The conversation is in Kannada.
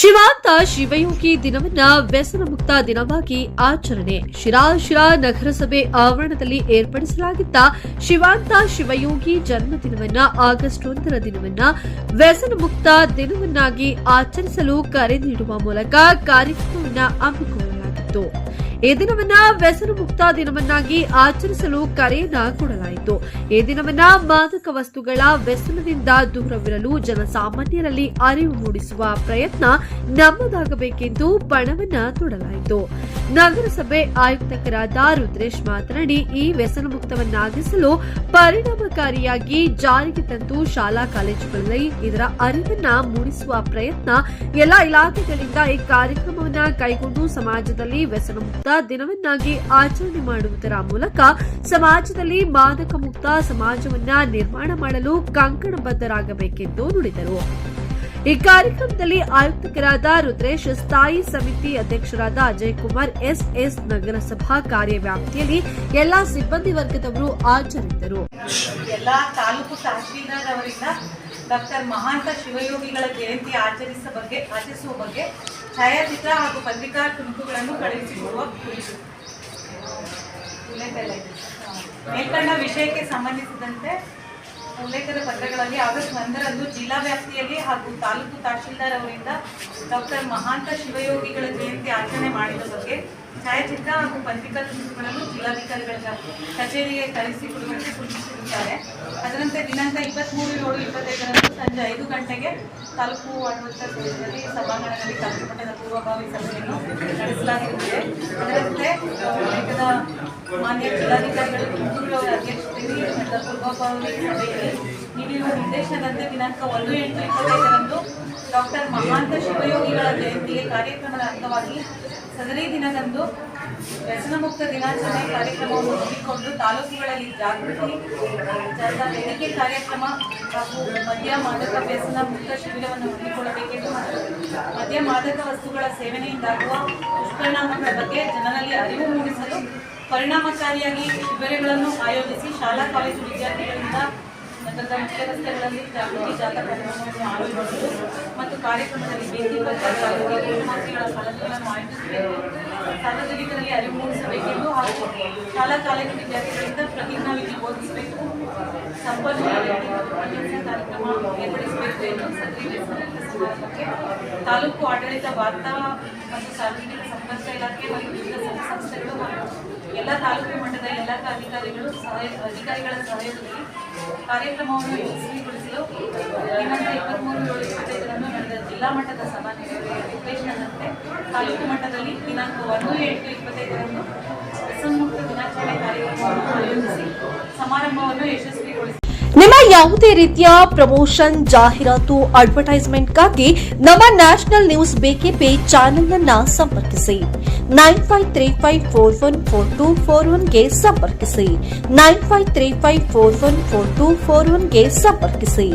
ಶಿವಾಂತ ಶಿವಯೋಗಿ ದಿನವನ್ನ ವ್ಯಸನ ಮುಕ್ತ ದಿನವಾಗಿ ಆಚರಣೆ. ಶಿರಾ ಶಿರಾ ನಗರಸಭೆ ಆವರಣದಲ್ಲಿ ಏರ್ಪಡಿಸಲಾಗಿದ್ದ ಶಿವಾಂತ ಶಿವಯೋಗಿ ಜನ್ಮದಿನವನ್ನ ಆಗಸ್ಟ್ ಒಂದರ ದಿನವನ್ನ ವ್ಯಸನ ಮುಕ್ತ ದಿನವನ್ನಾಗಿ ಆಚರಿಸಲು ಕರೆ ನೀಡುವ ಮೂಲಕ ಕಾರ್ಯಕ್ರಮವನ್ನು ಹಮ್ಮಿಕೊಳ್ಳಲಾಗಿತ್ತು. ಈ ದಿನವನ್ನ ವ್ಯಸನ ಮುಕ್ತ ದಿನವನ್ನಾಗಿ ಆಚರಿಸಲು ಕರೆಯನ್ನ ಕೊಡಲಾಯಿತು. ಈ ದಿನವನ್ನ ಮಾದಕ ವಸ್ತುಗಳ ವ್ಯಸನದಿಂದ ದೂರವಿರಲು ಜನಸಾಮಾನ್ಯರಲ್ಲಿ ಅರಿವು ಮೂಡಿಸುವ ಪ್ರಯತ್ನ ನಮ್ಮದಾಗಬೇಕೆಂದು ಪಣವನ್ನ ತೊಡಲಾಯಿತು. ನಗರಸಭೆ ಆಯುಕ್ತಕರಾದ ರುದ್ರೇಶ್ ಮಾತನಾಡಿ, ಈ ವ್ಯಸನ ಮುಕ್ತವನ್ನಾಗಿಸಲು ಪರಿಣಾಮಕಾರಿಯಾಗಿ ಜಾರಿಗೆ ತಂದು ಶಾಲಾ ಕಾಲೇಜುಗಳಲ್ಲಿ ಇದರ ಅರಿವನ್ನ ಮೂಡಿಸುವ ಪ್ರಯತ್ನ ಎಲ್ಲಾ ಇಲಾಖೆಗಳಿಂದ ಈ ಕಾರ್ಯಕ್ರಮವನ್ನ ಕೈಗೊಂಡು ಸಮಾಜದಲ್ಲಿ ವ್ಯಸನ ಮುಕ್ತ ದಿನವನ್ನಾಗಿ ಆಚರಣೆ ಮಾಡುವುದರ ಮೂಲಕ ಸಮಾಜದಲ್ಲಿ ಮಾದಕ ಮುಕ್ತ ಸಮಾಜವನ್ನ ನಿರ್ಮಾಣ ಮಾಡಲು ಕಂಕಣಬದ್ಧರಾಗಬೇಕೆಂದು ನುಡಿದರು. ಈ ಕಾರ್ಯಕ್ರಮದಲ್ಲಿ ಆಯುಕ್ತರಾದ ರುದ್ರೇಶ್, ಸ್ಥಾಯಿ ಸಮಿತಿ ಅಧ್ಯಕ್ಷರಾದ ಅಜಯ್ ಕುಮಾರ್ ಎಸ್ಎಸ್ ನಗರಸಭಾ ಕಾರ್ಯವ್ಯಾಪ್ತಿಯಲ್ಲಿ ಎಲ್ಲಾ ಸಿಬ್ಬಂದಿ ವರ್ಗದವರು ಹಾಜರಿದ್ದರು. ಎಲ್ಲಾ ತಾಲೂಕು ತಹಶೀಲ್ದಾರ್ ಡಾಕ್ಟರ್ ಮಹಾಂತ ಶಿವಯೋಗಿಗಳ ಜಯಂತಿ ಆಚರಿಸುವ ಬಗ್ಗೆ ಛಾಯಾಚಿತ್ರ ಹಾಗೂ ಪತ್ರಿಕಾ ತುಣುಕುಗಳನ್ನು ಕಳುಹಿಸಿಕೊಡುವ ಕುರಿತು. ಮೇಲ್ಕಂಡ ವಿಷಯಕ್ಕೆ ಸಂಬಂಧಿಸಿದಂತೆ ಉಲ್ಲೇಖದ ಪತ್ರಗಳಲ್ಲಿ ಆಗಸ್ಟ್ ಒಂದರಂದು ಜಿಲ್ಲಾ ವ್ಯಾಪ್ತಿಯಲ್ಲಿ ಹಾಗೂ ತಾಲೂಕು ತಹಶೀಲ್ದಾರ್ ಅವರಿಂದ ಡಾಕ್ಟರ್ ಮಹಾಂತ ಶಿವಯೋಗಿಗಳ ಜಯಂತಿ ಆಚರಣೆ ಮಾಡಿದ ಬಗ್ಗೆ ಛಾಯಾಚಿತ್ರ ಹಾಗೂ ಪತ್ರಿಕಾ ತುಣುಕುಗಳನ್ನು ಜಿಲ್ಲಾಧಿಕಾರಿಗಳ ಕಚೇರಿಗೆ ಕಳಿಸಿಕೊಡುವಂತೆ ಸೂಚಿಸಿರುತ್ತಾರೆ. ಅದರಂತೆ ದಿನಾಂಕ ಇಪ್ಪತ್ತ್ಮೂರು ಏಳು ಇಪ್ಪತ್ತೈದರಂದು ಸಂಜೆ ಐದು ಗಂಟೆಗೆ ತಾಲೂಕು ಆಡಳಿತ ಸಭೆಯಲ್ಲಿ ಸಭಾಂಗಣದಲ್ಲಿ ಕಾರ್ಯಕ್ರಮದ ಪೂರ್ವಭಾವಿ ಸಭೆಯನ್ನು ನಡೆಸಲಾಗಿರುತ್ತದೆ ಅದರಂತೆ ಮಾನ್ಯ ಜಿಲ್ಲಾಧಿಕಾರಿಗಳು ತುಮಕೂರು ಅವರ ಅಧ್ಯಕ್ಷತೆಯಲ್ಲಿ ಪೂರ್ವಭಾವಿ ಸಭೆಯಲ್ಲಿ ನೀಡಿರುವ ನಿರ್ದೇಶನದಂತೆ ದಿನಾಂಕ ಒಂದು ಎಂಟು ಇಪ್ಪತ್ತೈದರಂದು ಡಾಕ್ಟರ್ ಮಹಾಂತ ಶಿವಯೋಗಿಗಳ ಜಯಂತಿಗೆ ಕಾರ್ಯಕ್ರಮದ ಅಂಗವಾಗಿ ಸದರಿ ದಿನದಂದು ವ್ಯಸನಮುಕ್ತ ದಿನಾಚರಣೆ ಕಾರ್ಯಕ್ರಮವನ್ನು ಹಮ್ಮಿಕೊಂಡು ತಾಲೂಕುಗಳಲ್ಲಿ ಜಾಗೃತಿ ಜಾಥಾ ವೇದಿಕೆ ಕಾರ್ಯಕ್ರಮ ಹಾಗೂ ಮದ್ಯ ಮಾದಕ ವ್ಯಸನ ಮುಕ್ತ ಶಿಬಿರವನ್ನು ಹಮ್ಮಿಕೊಳ್ಳಬೇಕೆಂದು ಮತ್ತು ಮದ್ಯ ಮಾದಕ ವಸ್ತುಗಳ ಸೇವನೆಯಿಂದಾಗುವ ದುಷ್ಪರಿಣಾಮಗಳ ಬಗ್ಗೆ ಜನರಲ್ಲಿ ಅರಿವು ಮೂಡಿಸಲು ಪರಿಣಾಮಕಾರಿಯಾಗಿ ಶಿಬಿರಗಳನ್ನು ಆಯೋಜಿಸಿ ಶಾಲಾ, ಕಾಲೇಜು ವಿದ್ಯಾರ್ಥಿಗಳಿಂದ ನಗರದ ಮುಖ್ಯ ರಸ್ತೆಗಳಲ್ಲಿ ಜಾಗೃತಿ ಜಾಥಾ ಕಾರ್ಯಕ್ರಮವನ್ನು ಮತ್ತು ಕಾರ್ಯಕ್ರಮದಲ್ಲಿ ಬೇಟಿ ಬದ್ಧ ಜಾಗೃತಿ ಸಲಹೆಗಳನ್ನು ಆಯೋಜಿಸಬೇಕು. ಸಾರ್ವಜನಿಕರಲ್ಲಿ ಅರಿವು ಮೂಡಿಸಬೇಕೆಂದು ಹಾಗೂ ಶಾಲಾ ಕಾಲೇಜು ವಿದ್ಯಾರ್ಥಿಗಳಿಂದ ಪ್ರತಿಜ್ಞಾವಿಧಿ ಬೋಧಿಸಬೇಕು. ಸಂಪನ್ಮೂಲ ಕಾರ್ಯಕ್ರಮ ಏರ್ಪಡಿಸಬೇಕು ಎಂದು ವ್ಯಸನಮುಕ್ತ ಸಮಾರಂಭಕ್ಕೆ ತಾಲೂಕು ಆಡಳಿತ ವಾರ್ತಾ ಮತ್ತು ಸಾರ್ವಜನಿಕ ಸಂಪರ್ಕ ಇಲಾಖೆ ಮತ್ತು ವಿವಿಧ ಸಂಘ ಸಂಸ್ಥೆಗಳು ಎಲ್ಲ ತಾಲೂಕು ಮಟ್ಟದ ಎಲ್ಲ ಅಧಿಕಾರಿಗಳು ಸಹಾಯ ಅಧಿಕಾರಿಗಳ ಸಹಯೋಗದಲ್ಲಿ ಕಾರ್ಯಕ್ರಮವನ್ನು ಯಶಸ್ವಿಗೊಳಿಸಲು ದಿನಾಂಕ ಇಪ್ಪತ್ತ್ಮೂರು ಏಳು ಇಪ್ಪತ್ತೈದರಂದು ನಡೆದ ಜಿಲ್ಲಾ ಮಟ್ಟದ ಸಭಾ ನಿರ್ದೇಶನದಂತೆ ತಾಲೂಕು ಮಟ್ಟದಲ್ಲಿ ದಿನಾಂಕ ಒಂದು ಎಂಟು ಇಪ್ಪತ್ತೈದರಂದು ಸಮ್ಮುಕ್ತ ದಿನಾಚರಣೆ ಕಾರ್ಯಕ್ರಮವನ್ನು ಆಯೋಜಿಸಿ ಸಮಾರಂಭವನ್ನು ಯಶಸ್ವಿಗೊಳಿಸಿ ನಿಮ್ಮ ಯಾವುದೇ ರೀತಿಯ ಪ್ರಮೋಷನ್ ಜಾಹೀರಾತು ಅಡ್ವರ್ಟೈಸ್ಮೆಂಟ್ಗಾಗಿ ನಮ್ಮ ನ್ಯಾಷನಲ್ ನ್ಯೂಸ್ ಬೇಕೆಪೇ ಚಾನೆಲ್ ಅನ್ನ ಸಂಪರ್ಕಿಸಿ. Nine five three five four one four two four ಒನ್ಗೆ ಸಂಪರ್ಕಿಸಿ. Nine five three five four one four two four ಒನ್ಗೆ ಸಂಪರ್ಕಿಸಿ.